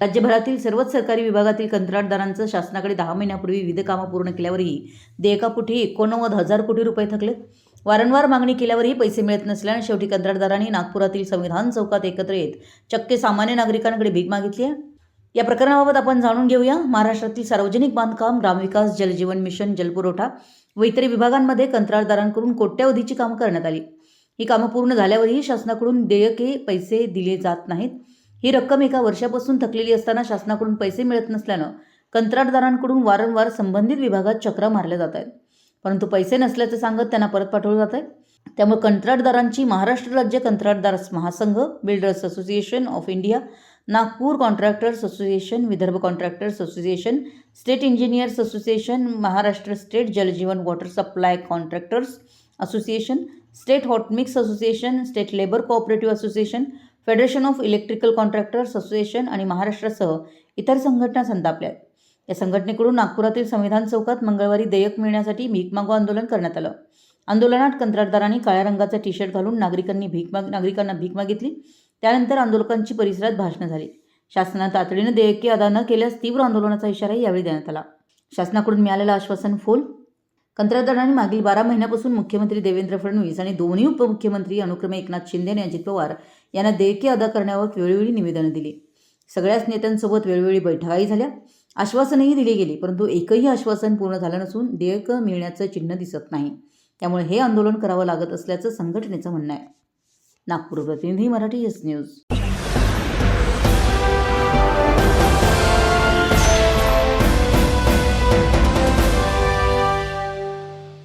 राज्यभरातील सर्वच सरकारी विभागातील कंत्राटदारांचं शासनाकडे दहा महिन्यापूर्वी विविध कामं पूर्ण केल्यावरही देयकापुठी एकोणनव्वद हजार कोटी रुपये थकलेत वारंवार मागणी केल्यावरही पैसे मिळत नसल्याने शेवटी कंत्राटदारांनी नागपुरातील संविधान चौकात एकत्र येत चक्के सामान्य नागरिकांकडे भीक मागितली आहे. या प्रकरणाबाबत आपण जाणून घेऊया. महाराष्ट्रातील सार्वजनिक बांधकाम ग्रामविकास जलजीवन मिशन जलपुरवठा व इतर विभागांमध्ये कंत्राटदारांकडून कोट्यावधीची कामं करण्यात आली. ही कामं पूर्ण झाल्यावरही शासनाकडून देयके पैसे दिले जात नाहीत. ही रक्कम एका वर्षापासून थकलेली असताना शासनाकडून पैसे मिळत नसल्यानं कंत्राटदारांकडून वारंवार संबंधित विभागात चक्रा मारल्या जात आहेत. परंतु पैसे नसल्याचं सांगत त्यांना परत पाठवलं जात आहे. त्यामुळे कंत्राटदारांची महाराष्ट्र राज्य कंत्राटदार महासंघ builders association of India Nagpur contractors association Vidarbha contractors association state engineers association Maharashtra state Jal Jeevan water supply contractors association state hot mix association state labour cooperative association federation of electrical contractors association आणि महाराष्ट्रासह इतर संघटना संतापल्या आहेत. या संघटनेकडून नागपुरातील संविधान चौकात मंगळवारी देयक मिळण्यासाठी भीक मागो आंदोलन करण्यात आलं. आंदोलनात कंत्राटदारांनी काळ्या रंगाचा टी शर्ट घालून नागरिकांनी भीक माग नागरिकांना भीक मागितली. त्यानंतर आंदोलकांची परिसरात भाषणं झाली. शासनानं तातडीनं देयके अदा न केल्यास तीव्र आंदोलनाचा इशाराही यावेळी देण्यात आला. शासनाकडून मिळालेलं आश्वासन फोल. कंत्राटदारांनी मागील बारा महिन्यापासून मुख्यमंत्री देवेंद्र फडणवीस आणि दोन्ही उपमुख्यमंत्री अनुक्रमे एकनाथ शिंदे आणि अजित पवार यांना देयके अदा करण्यावर वेळोवेळी निवेदनं दिली. सगळ्याच नेत्यांसोबत वेळोवेळी बैठकाही झाल्या. आश्वासनही दिली गेली परंतु एकही आश्वासन पूर्ण झालं नसून देयकं मिळण्याचं चिन्ह दिसत नाही. त्यामुळे हे आंदोलन करावं लागत असल्याचं संघटनेचं म्हणणं आहे. नागपूर प्रतिनिधी मराठी एस न्यूज.